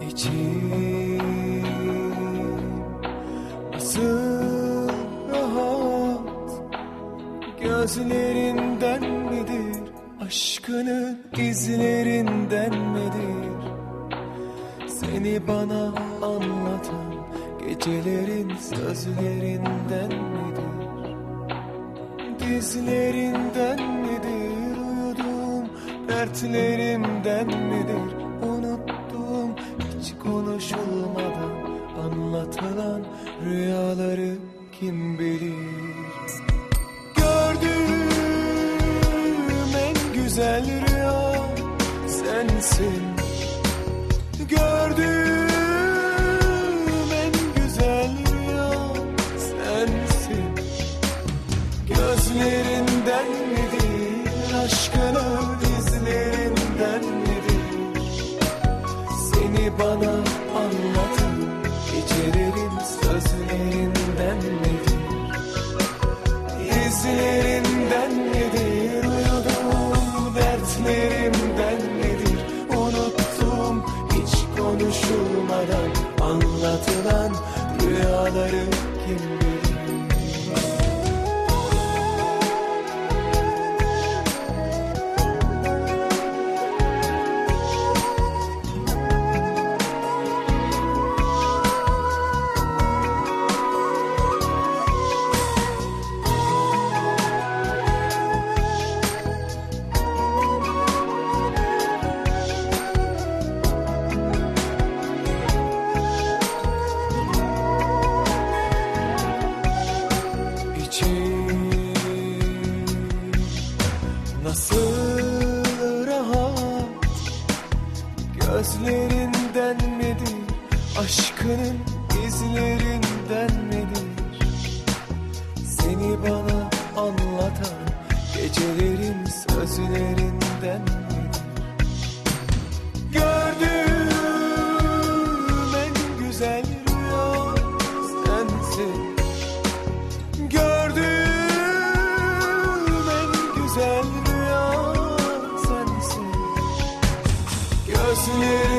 一起。Gözlerinden midir? Aşkının izlerinden midir? Seni bana anlatan gecelerin sözlerinden midir? Dizlerinden midir? Uyuduğum dertlerimden midir? Unuttuğum hiç konuşulmadan anlatılan rüyaları kim bilir sensin. Gördüğüm en güzel rüya sensin. Gözlerinden midir aşkının izlerinden midir? Seni bana anlatan gecelerin sözlerinden midir? İzlerinden konuşulmadan anlatılan rüyaları kim bilir Gözlerinden midir? Aşkının izlerinden midir? Seni bana anlatan gecelerin sözlerinden midir Gözlerinden